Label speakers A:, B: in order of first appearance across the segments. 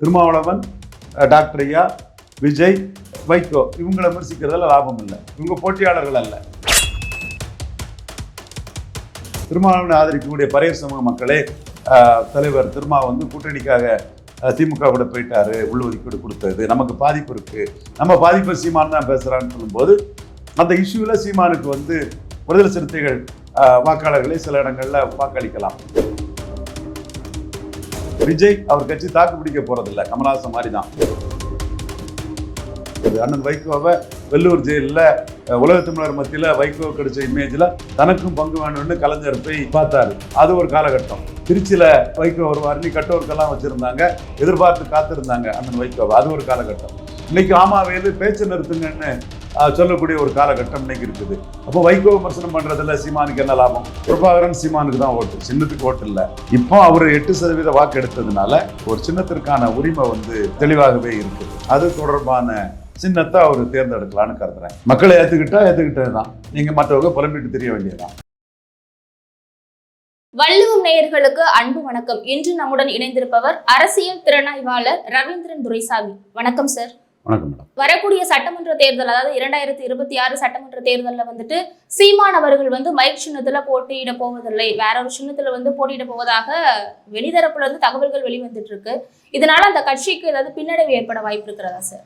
A: Thirumavalavan doctor ஐயா விஜய் வைகோ இவங்களை விமர்சிக்கிறதுல லாபம் இல்லை. இவங்க போட்டியாளர்கள் அல்ல. திருமாவளவனை ஆதரிக்கக்கூடிய பரையர் சமூக மக்களே தலைவர் திருமா வந்து கூட்டணிக்காக திமுக கூட போயிட்டாரு உள்ஒதுக்கீடு கொடுத்தது நமக்கு பாதிப்பு இருக்கு. நம்ம பாதிப்பு சீமான் தான் பேசுகிறான்னு சொல்லும்போது அந்த இஷ்யூவில் சீமானுக்கு வந்து விடுதலை சிறுத்தைகள் வாக்காளர்களை சில இடங்களில் வாக்களிக்கலாம். விஜய் அவர் கட்சி தாக்கு பிடிக்க போறதில்ல. கமலஹாசன் மாதிரி தான் அண்ணன் வைகோவை வெள்ளூர் ஜெயிலில் உலக தமிழர் மத்தியில் வைகோ கிடைச்ச இமேஜில் தனக்கும் பங்கு வேணும்னு கலைஞர் போய் பார்த்தாரு. அது ஒரு காலகட்டம். திருச்சியில் வைகோ வருவார்னு கட்டோருக்கெல்லாம் வச்சுருந்தாங்க. எதிர்பார்த்து காத்திருந்தாங்க அண்ணன் வைகோவை. அது ஒரு காலகட்டம். இன்னைக்கு ஆமாவேலு பேச்சு நிறுத்துங்கன்னு சொல்லக்கூடிய ஒரு காலகட்டம் இன்னைக்கு இருக்குது. அப்போ வைகோ விமர்சனம் பண்றதுல சீமானுக்கு என்ன லாபம்? பிரபாகரன் சீமானுக்கு தான் ஓட்டு. சின்னத்துக்கு ஓட்டு இல்லை. இப்போ அவர் எட்டு சதவீத வாக்கு எடுத்ததுனால ஒரு சின்னத்திற்கான உரிமை வந்து தெளிவாகவே இருக்குது அது தொடர்பான சின்னத்தை அவர் தேர்ந்தெடுக்கலாம்னு கருதுறேன் மக்களை ஏத்துக்கிட்டா ஏற்றுக்கிட்டது தான். நீங்க மற்றவங்க புலம்பிட்டு தெரிய வேண்டியதான்
B: வள்ளுவம் நேயர்களுக்கு அன்பு வணக்கம். இன்று நம்முடன் இணைந்திருப்பவர் அரசியல் திறனாய்வாளர் ரவீந்திரன் துரைசாமி. வணக்கம் சார்.
A: வணக்கம் மேடம்.
B: வரக்கூடிய சட்டமன்ற தேர்தல் அதாவது இரண்டாயிரத்தி இருபத்தி ஆறு சட்டமன்ற தேர்தலில் வந்துட்டு சீமான் அவர்கள் வந்து மைக் சின்னத்துல போட்டியிட போவதில்லை. வேற ஒரு சின்னத்துல வந்து போட்டியிட போவதாக வெளிதரப்புல இருந்து தகவல்கள் வெளிவந்துட்டு இருக்கு. இதனால அந்த கட்சிக்கு ஏதாவது பின்னடைவு ஏற்பட வாய்ப்பு இருக்கிறதா சார்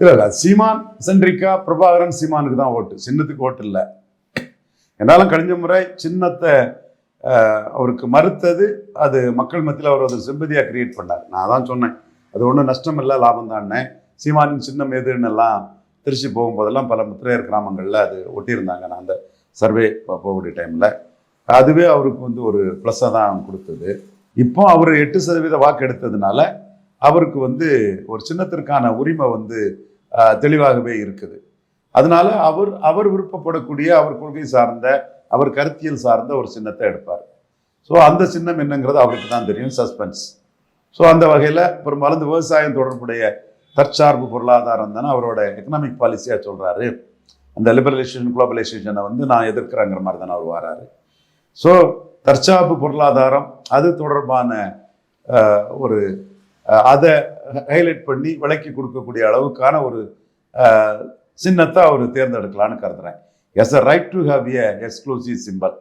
A: இல்ல இல்ல. சீமான் சென்ட்ரிக்கா பிரபாகரன் சீமானுக்கு தான் ஓட்டு. சின்னத்துக்கு ஓட்டு இல்லை. என்னாலும் கழிஞ்ச முறை சின்னத்தை அவருக்கு மறுத்தது அது மக்கள் மத்தியில் அவர் ஒரு சிம்பதியாக கிரியேட் பண்ணார். நான் தான் சொன்னேன். அது ஒன்றும் நஷ்டம் இல்லை லாபம் தானே சீமானின் சின்னம் எதுன்னெல்லாம் திருச்சி போகும்போதெல்லாம் பல முத்திரையர் கிராமங்களில் அது ஒட்டியிருந்தாங்க. நான் அந்த சர்வே போகக்கூடிய டைமில் அதுவே அவருக்கு வந்து ஒரு ப்ளஸ்ஸாக தான் கொடுத்தது. இப்போ அவர் எட்டு சதவீத வாக்கு எடுத்ததுனால அவருக்கு வந்து ஒரு சின்னத்திற்கான உரிமை வந்து தெளிவாகவே இருக்குது. அதனால அவர் அவர் விருப்பப்படக்கூடிய அவர் கொள்கை சார்ந்த அவர் கருத்தியல் சார்ந்த ஒரு சின்னத்தை எடுப்பார். ஸோ அந்த சின்னம் என்னங்கிறது அவருக்கு தான் தெரியும் சஸ்பென்ஸ் ஸோ அந்த வகையில் பெரும்பாலும் இந்த விவசாயம் தொடர்புடைய தற்சார்பு பொருளாதாரம் தானே அவரோட எக்கனாமிக் பாலிசியாக சொல்கிறாரு அந்த லிபரலைசேஷன் குளோபலைசேஷனை வந்து நான் எதிர்க்கிறேங்கிற மாதிரி தானே அவர் வராரு. ஸோ தற்சார்பு பொருளாதாரம் அது தொடர்பான ஒரு அதை ஹைலைட் பண்ணி விளக்கி கொடுக்கக்கூடிய அளவுக்கான ஒரு சின்னத்தை அவர் தேர்ந்தெடுக்கலான்னு கருதுறேன். As a right to have a exclusive symbol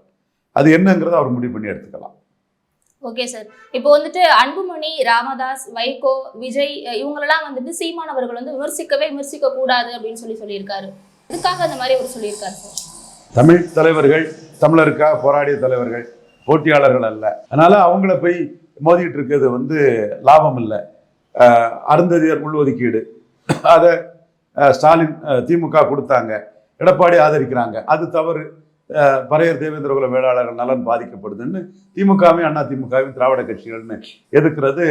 A: அது என்னங்கிறத அவர் முடிவு பண்ணி எடுத்துக்கலாம்.
B: ஓகே சார் இப்போ வந்துட்டு அன்புமணி ராமதாஸ் வைகோ விஜய் இவங்களெல்லாம் வந்துட்டு சீமான் அவர்கள் வந்து விமர்சிக்கவே விமர்சிக்க கூடாது அப்படின்னு சொல்லி சொல்லியிருக்காரு. இதுக்காக அந்த மாதிரி அவர் சொல்லியிருக்காரு சார்
A: தமிழ் தலைவர்கள் தமிழருக்காக போராடிய தலைவர்கள் போட்டியாளர்கள் அல்ல. அதனால அவங்கள போய் மோதிட்டு இருக்கிறது வந்து லாபம் இல்லை. ஆஹ் அருந்ததியர் உள்ஒதுக்கீடு அதை ஸ்டாலின் திமுக கொடுத்தாங்க. எடப்பாடி ஆதரிக்கிறாங்க. அது தவறு. பரையர் பறையர் தேவேந்திரகுல வேளாளர்கள் நலன் பாதிக்கப்படுதுன்னு திமுகவையும் அண்ணா திமுகவையும் திராவிட கட்சிகள்னு எதுக்கிறது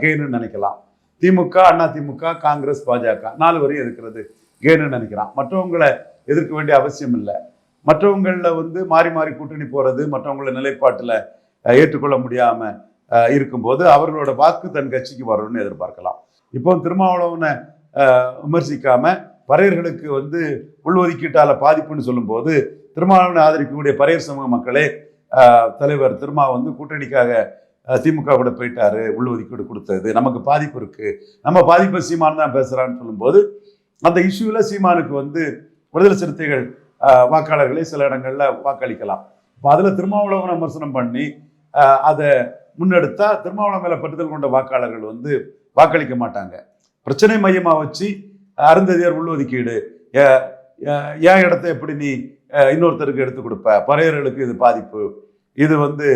A: கெயின்னு நினைக்கலாம். திமுக அண்ணா திமுக காங்கிரஸ் பாஜக நாலு வரையும் எதுக்கிறது கெயின்னு நினைக்கிறான் மற்றவங்களை எதிர்க்க வேண்டிய அவசியம் இல்லை. மற்றவங்களில் வந்து மாறி மாறி கூட்டணி போகிறது மற்றவங்கள நிலைப்பாட்டில் ஏற்றுக்கொள்ள முடியாமல் இருக்கும்போது அவர்களோட வாக்கு தன் கட்சிக்கு வரணும்னு எதிர்பார்க்கலாம். இப்போ திருமாவளவனை விமர்சிக்காமல் பறையர்களுக்கு வந்து உள்ஒதுக்கீட்டால் பாதிப்புன்னு சொல்லும்போது திருமாவளவனை ஆதரிக்கக்கூடிய பறையர் சமூக மக்களே தலைவர் திருமா வந்து கூட்டணிக்காக திமுக கூட போயிட்டாரு உள்ஒதுக்கீடு கொடுத்தது. நமக்கு பாதிப்பு இருக்கு. நம்ம பாதிப்பு சீமான் தான் பேசுறான்னு சொல்லும்போது அந்த இஷ்யூவில் சீமானுக்கு வந்து விடுதலை சிறுத்தைகள் வாக்காளர்களை சில இடங்கள்ல வாக்களிக்கலாம். இப்போ அதில் திருமாவளவன் விமர்சனம் பண்ணி அதை முன்னெடுத்தா திருமாவளவன் மேல பட்டுதல் கொண்ட வாக்காளர்கள் வந்து வாக்களிக்க மாட்டாங்க. பிரச்சனை மையமா வச்சு அருந்ததியர் உள்ஒதுக்கீடு ஏன் இடத்த எப்படி நீ இன்னொருத்தருக்கு எடுத்து கொடுப்ப? பறையர்களுக்கு இது பாதிப்பு. இது வந்து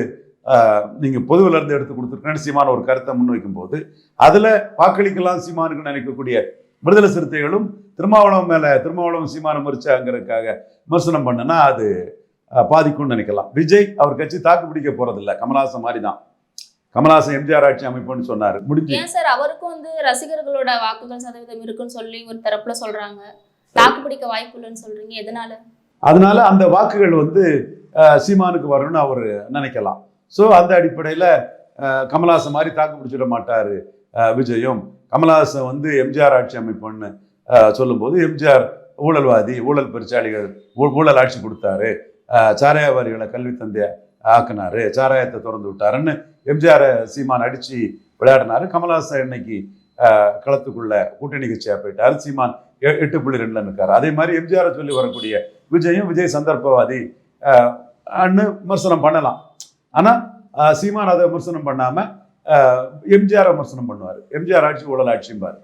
A: ஆஹ், நீங்க பொதுவில் இருந்து எடுத்து கொடுத்துருக்கேன்னு சீமான ஒரு கருத்தை முன்வைக்கும் போது அதுல வாக்களிக்கலாம் சீமானுக்கு நினைக்கக்கூடிய விடுதலை சிறுத்தைகளும் திருமாவளவன் மேல திருமாவளவன் சீமானம் மறிச்சாங்கிறதுக்காக விமர்சனம் பண்ணுனா அது பாதிக்கும்னு நினைக்கலாம். விஜய் அவர் கட்சி தாக்கு பிடிக்க போறதில்ல. கமலஹாசன் மாதிரி தான் கமலஹாசன் எம்ஜிஆர் ஆட்சி அமைப்புன்னு சொன்னாரு. முடிஞ்சு
B: ஏன் சார்? அவருக்கும் வந்து ரசிகர்களோட வாக்குகள் சதவீதம் இருக்குன்னு சொல்லி ஒரு தரப்புல சொல்றாங்க. தாக்கு பிடிக்க வாய்ப்பு இல்லைன்னு சொல்றீங்க. எதனால?
A: அதனால அந்த வாக்குகள் வந்து சீமானுக்கு வரணும்னு அவர் நினைக்கலாம். ஸோ அந்த அடிப்படையில் கமலஹாசன் மாதிரி தாக்கு பிடிச்சிட மாட்டார் விஜயும். கமலஹாசன் வந்து எம்ஜிஆர் ஆட்சி அமைப்புன்னு சொல்லும்போது எம்ஜிஆர் ஊழல்வாதி ஊழல் பெருச்சாளிகள் ஊழல் ஆட்சி கொடுத்தாரு. சாராயவாரிகளை கல்வி தந்தைய ஆக்குனாரு சாராயத்தை திறந்து விட்டாருன்னு எம்ஜிஆர் சீமான் அடிச்சு விளையாடினாரு. கமலஹாசன் இன்னைக்கு களத்துக்குள்ள கூட்டணி கட்சியாக போயிட்டார் சீமான் எ- எட்டு புள்ளி ரெண்டுல இருக்காரு அதே மாதிரி எம்ஜிஆரை சொல்லி வரக்கூடிய விஜயும் விஜய் சந்தர்ப்பவாதி அன்னு விமர்சனம் பண்ணலாம். ஆனால் சீமான் அதை விமர்சனம் பண்ணாம எம்ஜிஆர் விமர்சனம் பண்ணுவார். எம்ஜிஆர் ஆட்சி ஊழல் ஆட்சிம்பார்.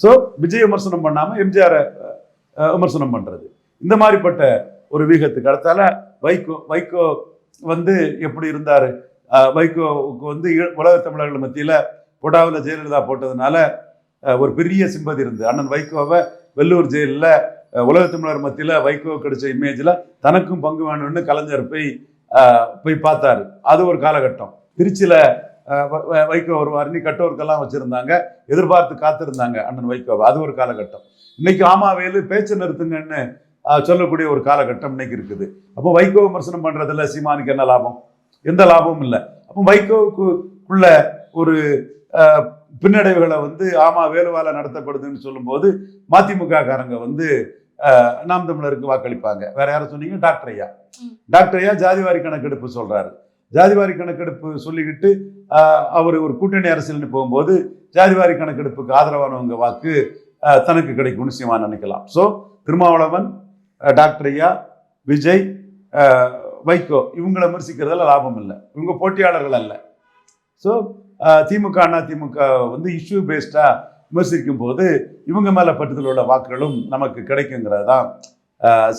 A: ஸோ விஜய் விமர்சனம் பண்ணாம எம்ஜிஆரை விமர்சனம் பண்றது. இந்த மாதிரிப்பட்ட ஒரு வீகத்துக்கு அடுத்தால வைகோ வைகோ வந்து எப்படி இருந்தார்? வைகோவுக்கு வந்து உலக தமிழர்கள் மத்தியில் கொடாவில் ஜெயலலிதா போட்டதுனால ஒரு பெரிய சிம்பதி இருந்தது. அண்ணன் வைகோவை வெள்ளூர் ஜெயிலில் உலக தமிழர் மத்தியில் வைகோ கிடைச்ச இமேஜில் தனக்கும் பங்கு வேணும்னு கலைஞர் போய் போய் பார்த்தாரு. அது ஒரு காலகட்டம். திருச்சியில் வ- வ- வைகோ வருவாருன்னு கட்டோருக்கெல்லாம் வச்சுருந்தாங்க. எதிர்பார்த்து காத்திருந்தாங்க அண்ணன் வைகோவை. அது ஒரு காலகட்டம். இன்னைக்கு ஆமாவேலு பேச்சு நிறுத்துங்கன்னு சொல்லக்கூடிய ஒரு காலகட்டம் இன்னைக்கு இருக்குது. அப்போ வைகோ விமர்சனம் பண்ணுறதுல சீமானுக்கு என்ன லாபம்? எந்த லாபமும் இல்லை. அப்போ வைகோவுக்குள்ள ஒரு பின்னடைவுகளை வந்து ஆமா வேலுவால நடத்தப்படுதுன்னு சொல்லும்போது மதிமுக காரங்க வந்து நாம் தமிழருக்கு வாக்களிப்பாங்க. வேற யாரும் சொன்னீங்க? டாக்டர் ஐயா. டாக்டர் ஐயா ஜாதிவாரி கணக்கெடுப்பு சொல்றாரு. ஜாதிவாரி கணக்கெடுப்பு சொல்லிக்கிட்டு அவர் ஒரு கூட்டணி அரசியல்னு போகும்போது ஜாதிவாரி கணக்கெடுப்புக்கு ஆதரவானவங்க வாக்கு தனக்கு கிடைக்கும்னு சீமான் நினைக்கலாம். ஸோ திருமாவளவன் டாக்டர் ஐயா விஜய் வைகோ இவங்களை விமர்சிக்கிறதுல லாபம் இல்லை. இவங்க போட்டியாளர்கள் அல்ல. ஸோ திமுக அண்ணா திமுக வந்து இஷ்யூ பேஸ்டாக விமர்சிக்கும் போது இவங்க மேலே பட்டுதல் உள்ள வாக்குகளும் நமக்கு கிடைக்குங்கிறது தான்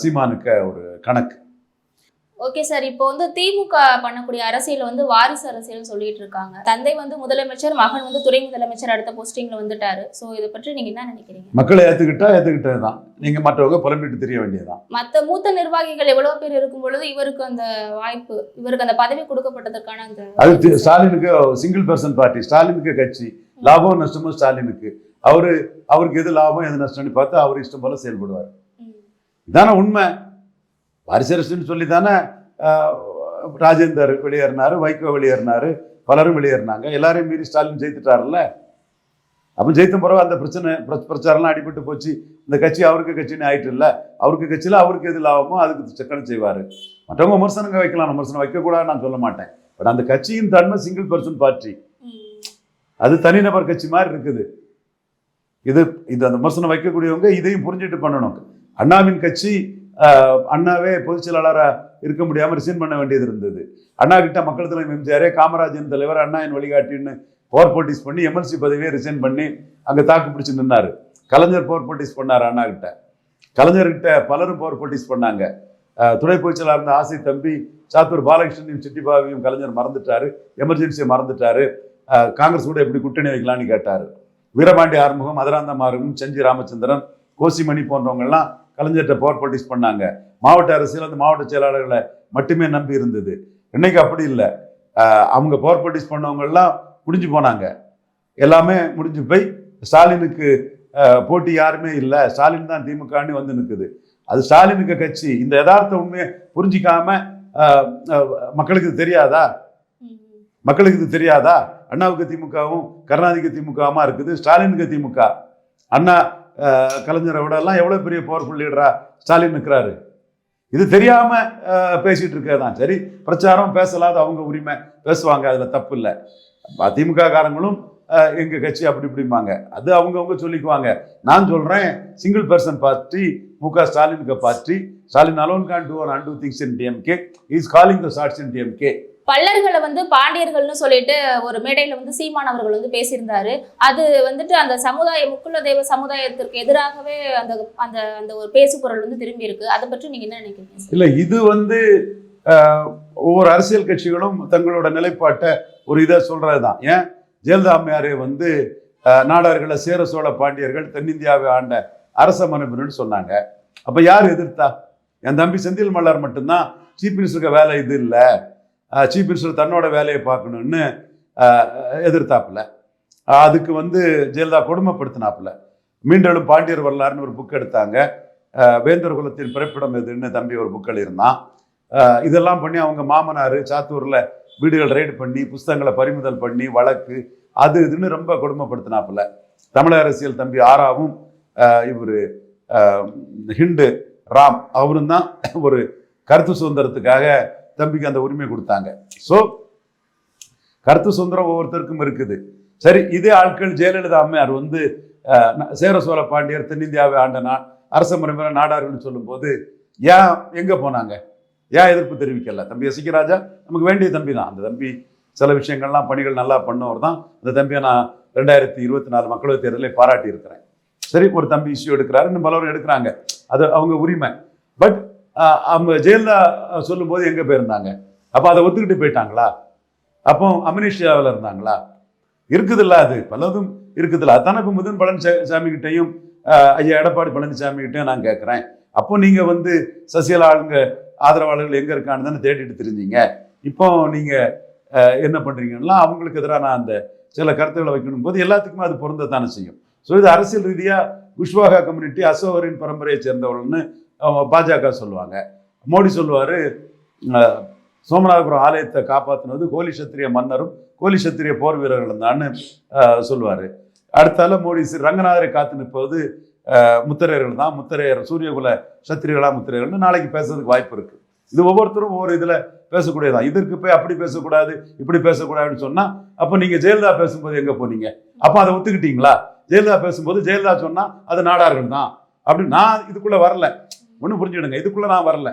A: சீமானுக்க சீமானுக்கு ஒரு கணக்கு.
B: ஓகே சார் இப்போ வந்து திமுக பண்ணக்கூடிய அரசியல் வந்து வாரிசு அரசியல் சொல்லிட்டு இருக்காங்க. தந்தை வந்து முதலமைச்சர் மகன் வந்து துணை முதலமைச்சர் அடுத்த போஸ்டிங்ல வந்துட்டாரு. சோ இதை பற்றி நீங்க என்ன நினைக்கிறீங்க?
A: மக்களை ஏத்துக்கிட்டா ஏத்துக்கிட்டது தான் நீங்க மற்றவங்க புலம்பிட்டு தெரிய வேண்டியதுதான்.
B: மத்த மூத்த நிர்வாகிகள் எவ்வளவு பேர் இருக்கும் பொழுது இவருக்கு அந்த வாய்ப்பு இவருக்கு அந்த பதவி கொடுக்கப்பட்டதற்கான அந்த
A: அது ஸ்டாலினுக்கு சிங்கிள் பர்சன் பார்ட்டி ஸ்டாலினுக்கு கட்சி. லாபம் நஷ்டமும் ஸ்டாலினுக்கு. அவரு அவருக்கு எது லாபம் எது நஷ்டம்னு பார்த்து அவர் இஷ்டம் போல செயல்படுவார். இதானே உண்மை. வாரிசரசுன்னு சொல்லி தானே ராஜேந்தர் வெளியேறினாரு வைகோ வெளியேறினார் பலரும் வெளியேறினாங்க. எல்லாரையும் மீறி ஸ்டாலின் ஜெயித்துட்டார்ல அப்போ ஜெயித்த பிறகு அந்த பிரச்சனை பிர- பிரச்சாரம்லாம் அடிபட்டு போச்சு. இந்த கட்சி அவருக்கு கட்சின்னு ஆயிட்டு அவருக்கு கட்சியில் அவருக்கு எது லாபமோ அதுக்கு செக்கனம் செய்வார். மற்றவங்க விமர்சனங்க வைக்கலாம். விமர்சனம் வைக்கக்கூடாது நான் சொல்ல மாட்டேன். பட் அந்த கட்சியின் தன்மை சிங்கிள் பர்சன் பார்ட்டி அது தனிநபர் கட்சி மாதிரி இருக்குது. இது இது அந்த விமர்சனம் வைக்கக்கூடியவங்க இதையும் புரிஞ்சுட்டு பண்ணணும். அண்ணாவின் கட்சி அண்ணாவே பொதுச் செயலாளராக இருக்க முடியாமல் ரிசைன் பண்ண வேண்டியது இருந்தது. அண்ணா கிட்ட மக்கள் தலைவர் எம்ஜிஆரே காமராஜன் தலைவர் அண்ணா என் வழிகாட்டின்னு போர் போட்டிஸ் பண்ணி எம்எல்சி பதவியை ரிசைன் பண்ணி அங்கே தாக்கு பிடிச்சு நின்னார். கலைஞர் போர் போட்டிஸ் பண்ணாரு அண்ணா கிட்ட. கலைஞர்கிட்ட பலரும் போர் போட்டிஸ் பண்ணாங்க. துணை பொதுச் செயலாளர் இருந்த ஆசை தம்பி சாத்தூர் பாலகிருஷ்ணனையும் சிட்டிபாவையும் கலைஞர் மறந்துட்டாரு. எமர்ஜென்சியை மறந்துட்டாரு. காங்கிரஸ் கூட எப்படி கூட்டணி வைக்கலாம்னு கேட்டார். வீரபாண்டி ஆறுமுகம் மதுராந்தகம் ஆறுமுகம் செஞ்சி ராமச்சந்திரன் கோசிமணி போன்றவங்கெல்லாம் கலைஞர்கிட்ட போர் போட்டிஸ் பண்ணாங்க. மாவட்ட அரசியல் அந்த மாவட்ட செயலாளர்களை மட்டுமே நம்பி இருந்தது. இன்னைக்கு அப்படி இல்லை. அவங்க போர் போட்டிஸ் பண்ணவங்கெல்லாம் முடிஞ்சு போனாங்க. எல்லாமே முடிஞ்சு போய் ஸ்டாலினுக்கு போட்டி யாருமே இல்லை. ஸ்டாலின் தான் திமுகன்னு வந்து நிற்குது அது ஸ்டாலினுக்கு கட்சி. இந்த யதார்த்த உண்மையை புரிஞ்சிக்காம மக்களுக்கு இது தெரியாதா? மக்களுக்கு இது தெரியாதா? அண்ணாவுக்கு திமுகவும் கருணாநிதிக்கு திமுகவுமா இருக்குது? ஸ்டாலினுக்கு திமுக. அண்ணா கலைஞரை விட எல்லாம் எவ்வளவு பெரிய பவர்ஃபுல் லீடரா ஸ்டாலின் நிற்கிறாரு இது தெரியாம பேசிகிட்டு இருக்கிறதான் இருக்கதான். சரி பிரச்சாரம் பேசலாத அவங்க உரிமை. பேசுவாங்க அதில் தப்பு இல்லை. அதிமுக காரங்களும் எங்கள் கட்சி அப்படி இப்படிம்பாங்க. அது அவங்கவுங்க சொல்லிக்குவாங்க. நான் சொல்கிறேன் single person party Mu Ka ஸ்டாலினுக்கு party Stalin alone can do or undo things in DMK is calling the shots in DMK
B: பல்லர்களை வந்து பாண்டியர்கள்னு சொல்லிட்டு ஒரு மேடையில வந்து சீமான் அவர்கள் வந்து பேசியிருந்தாரு. அது வந்துட்டு அந்த சமுதாய முக்குல தெய்வ சமுதாயத்திற்கு எதிராகவே அந்த அந்த அந்த ஒரு பேசு பொருள் வந்து திரும்பி இருக்கு அதை பற்றி நீங்க என்ன நினைக்கிறீங்க?
A: இல்ல இது வந்து ஒவ்வொரு அரசியல் கட்சிகளும் தங்களோட நிலைப்பாட்டை ஒரு இதை சொல்றதுதான். ஏன்? ஜெயலலிதா அம்மையாரே வந்து நாடார்களை சேர சோழ பாண்டியர்கள் தென்னிந்தியாவை ஆண்ட அரச மரபினர்னு சொன்னாங்க. அப்ப யார் எதிர்த்தா? என் தம்பி செந்தில் மலர் மட்டும்தான் சீஃப் மினிஸ்டருக்கு வேலை இது இல்லை. சீஃப் மினிஸ்டர் தன்னோட வேலையை பார்க்கணும்னு எதிர்த்தாப்புல. அதுக்கு வந்து ஜெயலலிதா கொடுமைப்படுத்தினாப்புல. மீண்டலும் பாண்டியர் வரலாறுன்னு ஒரு புக் எடுத்தாங்க. வேந்தர் குலத்தின் பிறப்பிடம் எதுன்னு தம்பி ஒரு புக் எழுதியிருந்தான். இதெல்லாம் பண்ணி அவங்க மாமனார் சாத்தூரில் வீடுகள் ரைடு பண்ணி புஸ்தகங்களை பறிமுதல் பண்ணி வழக்கு அது இதுன்னு ரொம்ப கொடுமைப்படுத்தினாப்புல. தமிழக அரசியல் தம்பி ஆராவும் இவர் ஹிண்டு ராம் அவரும் தான் ஒரு கருத்து சுதந்திரத்துக்காக தம்பிக்கு அந்த உரிமை கொடுத்தாங்க. ஸோ கருத்து சுதந்திரம் ஒவ்வொருத்தருக்கும் இருக்குது. சரி இதே ஆட்கள் ஜெயலலிதா அம்மையார் வந்து சேர சோழ பாண்டியர் தென்னிந்தியாவை ஆண்ட நா அரச முறைமுறை நாடார்கள்னு சொல்லும்போது ஏன் எங்க போனாங்க? ஏன் எதிர்ப்பு தெரிவிக்கல? தம்பி எசிக்கராஜா நமக்கு வேண்டிய தம்பி தான். அந்த தம்பி சில விஷயங்கள்லாம் பணிகள் நல்லா பண்ணவர் தான். அந்த தம்பியை நான் ரெண்டாயிரத்தி இருபத்தி நாலு மக்களவைத் தேர்தலை பாராட்டி இருக்கிறேன் சரி ஒரு தம்பி இஷ்யூ எடுக்கிறாரு இன்னும் பலரும் எடுக்கிறாங்க. அது அவங்க உரிமை. பட் அவங்க ஜெயலலிதா சொல்லும்போது எங்கே போயிருந்தாங்க? அப்போ அதை ஒத்துக்கிட்டு போயிட்டாங்களா? அப்போ அமினிஷியாவில் இருந்தாங்களா? இருக்குதுல்ல அது. பலதும் இருக்குதுல்ல. அதான இப்போ முதன் பழனிசாமி கிட்டையும் ஐயா எடப்பாடி பழனிசாமி கிட்டையும் நான் கேட்குறேன் அப்போ நீங்கள் வந்து சசிகலா ஆளுங்க ஆதரவாளர்கள் எங்கே இருக்கான்னு தானே தேடிட்டு தெரிஞ்சீங்க. இப்போ நீங்கள் என்ன பண்ணுறீங்கன்னா அவங்களுக்கு எதிராக நான் அந்த சில கருத்துக்களை வைக்கணும் போது எல்லாத்துக்குமே அது பொருந்தத்தானே செய்யும். ஸோ இது அரசியல் ரீதியாக குஷ்வாகா கம்யூனிட்டி அசோகரின் பரம்பரையை சேர்ந்தவர்கள்னு பாஜக சொல்லுவாங்க. மோடி சொல்லுவார் சோமநாதபுரம் ஆலயத்தை காப்பாற்றினது கோலி சத்திரிய மன்னரும் கோலி சத்திரிய போர் வீரர்களும் தான் சொல்லுவார். அடுத்தால மோடி ஸ்ரீ ரங்கநாதரை காத்து நிற்பது முத்திரையர்கள் தான். முத்திரையர் சூரியகுல சத்திரியர்களா முத்திரையர்கள்னு நாளைக்கு பேசுறதுக்கு வாய்ப்பு இருக்கு. இது ஒவ்வொருத்தரும் ஒவ்வொரு இதில் பேசக்கூடியதான் இதற்கு போய் அப்படி பேசக்கூடாது இப்படி பேசக்கூடாதுன்னு சொன்னால் அப்போ நீங்கள் ஜெயலலிதா பேசும்போது எங்கே போனீங்க? அப்போ அதை ஒத்துக்கிட்டீங்களா? ஜெயலலிதா பேசும்போது ஜெயலலிதா சொன்னால் அது நாடார்கள் தான். அப்படின்னு நான் இதுக்குள்ளே வரல. ஒன்றும் புரிஞ்சுடுங்க இதுக்குள்ளே நான் வரல.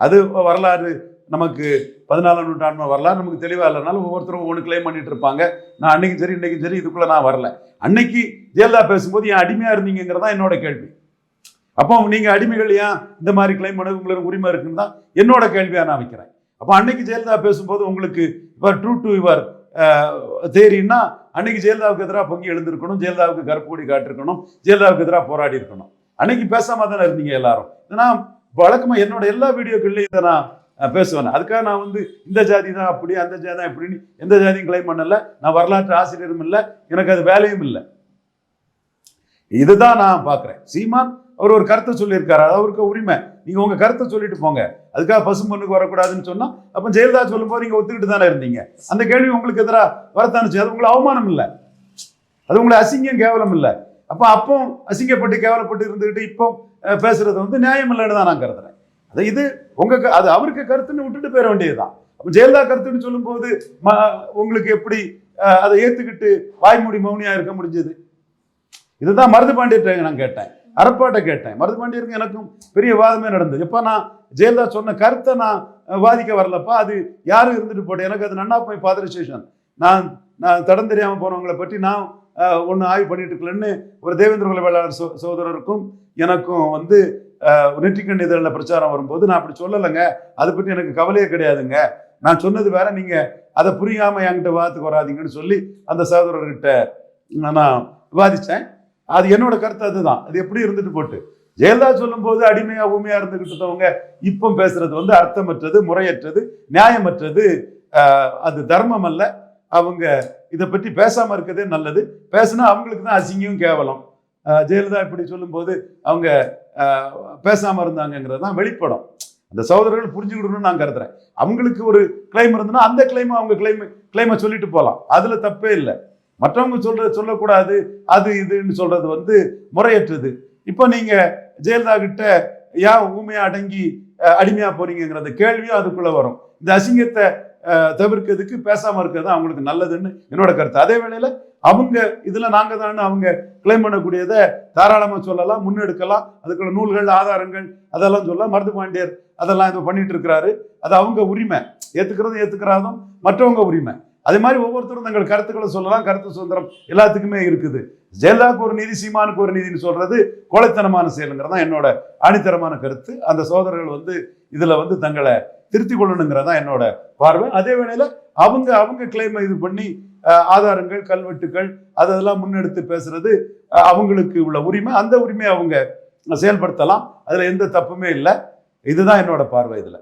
A: அது வரலாறு நமக்கு பதினாலாம் நூற்றாண்டு வரலாறு நமக்கு தெளிவாக இல்லைனாலும் ஒவ்வொருத்தரும் ஒவ்வொன்று கிளைம் பண்ணிட்டு இருப்பாங்க. நான் அன்னைக்கும் சரி இன்னைக்கும் சரி இதுக்குள்ளே நான் வரல. அன்னைக்கு ஜெயலலிதா பேசும்போது ஏன் அடிமையாக இருந்தீங்கிறதா என்னோட கேள்வி. அப்போ நீங்கள் அடிமைகள் ஏன் இந்த மாதிரி கிளைம் பண்ண உங்களுக்கு உரிமை இருக்குன்னு தான் என்னோட கேள்வியாக நான் வைக்கிறேன். அப்போ அன்னைக்கு ஜெயலலிதா பேசும்போது உங்களுக்கு இவர் ட்ரூ டு இவர் தேரின்னா அன்னைக்கு ஜெயலலிதாவுக்கு எதிராக பொங்கி எழுந்திருக்கணும் ஜெயலலிதாவுக்கு கருப்பு கொடி காட்டிருக்கணும் ஜெயலலிதாவுக்கு எதிராக போராடி இருக்கணும். அன்னைக்கு பேசாம தானே இருந்தீங்க எல்லாரும். ஏன்னா வழக்கமாக என்னோட எல்லா வீடியோக்கள்லையும் இதை நான் பேசுவேன். அதுக்காக நான் வந்து இந்த ஜாதி தான் அப்படி அந்த ஜாதி தான் இப்படின்னு எந்த ஜாதியும் கிளைம் பண்ணல. நான் வரலாற்று ஆசிரியரும் இல்லை எனக்கு அது வேலையும் இல்லை. இதுதான் நான் பார்க்குறேன். சீமான் அவர் ஒரு கருத்தை சொல்லியிருக்காரு. அது அவருக்கு உரிமை. நீங்கள் உங்கள் கருத்தை சொல்லிட்டு போங்க. அதுக்காக பசும்பொண்ணுக்கு வரக்கூடாதுன்னு சொன்னால் அப்போ ஜெயலலிதா சொல்லும்போது நீங்கள் ஒத்துக்கிட்டு தானே இருந்தீங்க. அந்த கேள்வி உங்களுக்கு எதிராக வரத்தானுச்சு. அது உங்களுக்கு அவமானம் இல்லை. அது உங்களை அசிங்கம் கேவலம் இல்லை. அப்போ அப்போ அசிங்கப்பட்டு கேவலப்பட்டு இருந்துக்கிட்டு இப்போ பேசுறது வந்து நியாயம் இல்லைன்னு தான் நான் கருதுறேன். அது இது உங்க அது அவருக்கு கருத்துன்னு விட்டுட்டு போயிட வேண்டியதுதான். அப்போ ஜெயலலிதா கருத்துன்னு சொல்லும்போது ம- உங்களுக்கு எப்படி அதை ஏற்றுக்கிட்டு வாய்மூடி மௌனியாக இருக்க முடிஞ்சது? இதுதான் மருது பாண்டியர்கிட்ட நான் கேட்டேன். அறப்பாட்டை கேட்டேன். மருது பாண்டியருக்கு எனக்கும் பெரிய வாதமே நடந்தது. எப்போ நான் ஜெயலலிதா சொன்ன கருத்தை நான் வாதிக்க வரலப்பா அது யாரும் இருந்துட்டு போட்டேன்? எனக்கு அது நன்னா போய் ஃபாதர் ஸ்டேஷன் நான் நான் தடம் தெரியாமல் போனவங்களை பற்றி நான் ஒன்று ஆய்வு பண்ணிட்டு இருக்கலன்னு ஒரு தேவேந்திர குலவேளாளர் சோ சோதரருக்கும் எனக்கும் வந்து நெற்றிக்கண் இதழில் பிரச்சாரம் வரும்போது நான் அப்படி சொல்லலைங்க. அதை பற்றி எனக்கு கவலையே கிடையாதுங்க. நான் சொன்னது வேற நீங்கள் அதை புரியாமல் என்கிட்ட வாதத்துக்கு வராதீங்கன்னு சொல்லி அந்த சகோதரர்கிட்ட நான் விவாதிச்சேன். அது என்னோட கருத்து அதுதான். அது எப்படி இருந்துட்டு போட்டு. ஜெயலலிதா சொல்லும்போது அடிமையா ஊமையா இருந்துகிட்டு இருந்தவங்க இப்போ பேசுறது வந்து அர்த்தமற்றது முறையற்றது நியாயமற்றது அது தர்மம் அல்ல. அவங்க இதை பற்றி பேசாம இருக்கிறதே நல்லது. பேசினா அவங்களுக்கு தான் அசிங்கம் கேவலம். ஜெயலலிதா இப்படி சொல்லும்போது அவங்க பேசாம இருந்தாங்கங்கிறது தான் வெளிப்படம். அந்த சகோதரர்கள் புரிஞ்சுக்கிடணும்னு நான் கருதுறேன். அவங்களுக்கு ஒரு கிளைம் இருந்ததுன்னா அந்த கிளைம் அவங்க கிளைம் கிளைமை சொல்லிட்டு போகலாம். அதுல தப்பே இல்லை. மற்றவங்க சொல்ற சொல்லக்கூடாது அது இதுன்னு சொல்றது வந்து முறையற்றது. இப்போ நீங்க ஜெயலலிதா கிட்ட ஏன் ஊமையா அடங்கி அடிமையா போறீங்கிற அந்த கேள்வியும் அதுக்குள்ள வரும். இந்த அசிங்கத்தை தவிர்க்கிறதுக்கு பேசாம இருக்கிறது தான் அவங்களுக்கு நல்லதுன்னு என்னோட கருத்து. அதே வேளையில அவங்க இதுல நாங்க தான் அவங்க கிளைம் பண்ணக்கூடியதை தாராளமா சொல்லலாம் முன்னெடுக்கலாம். அதுக்குள்ள நூல்கள் ஆதாரங்கள் அதெல்லாம் சொல்லலாம். மருது பாண்டியர் அதெல்லாம் இது பண்ணிட்டு இருக்கிறாரு. அது அவங்க உரிமை. ஏத்துக்கிறதும் ஏத்துக்கிறாதும் மற்றவங்க உரிமை. அதே மாதிரி ஒவ்வொருத்தரும் தங்கள் கருத்துக்களை சொல்லலாம் கருத்து சுதந்திரம் எல்லாத்துக்குமே இருக்குது. ஜெயலலிதாவுக்கு ஒரு நீதி சீமானுக்கு ஒரு நீதினு சொல்றது கொலைத்தனமான செயலுங்கிறது தான் என்னோட ஆணித்தரமான கருத்து. அந்த சோதரர்கள் வந்து இதுல வந்து தங்களை திருத்தி கொள்ளணுங்கிறது தான் என்னோட பார்வை. அதே வேளையில அவங்க அவங்க கிளைமை இது பண்ணி ஆதாரங்கள் கல்வெட்டுகள் அதெல்லாம் முன்னெடுத்து பேசுறது அவங்களுக்கு உள்ள உரிமை. அந்த உரிமையை அவங்க செயல்படுத்தலாம். அதுல எந்த தப்புமே இல்லை. இதுதான் என்னோட பார்வை இதுல.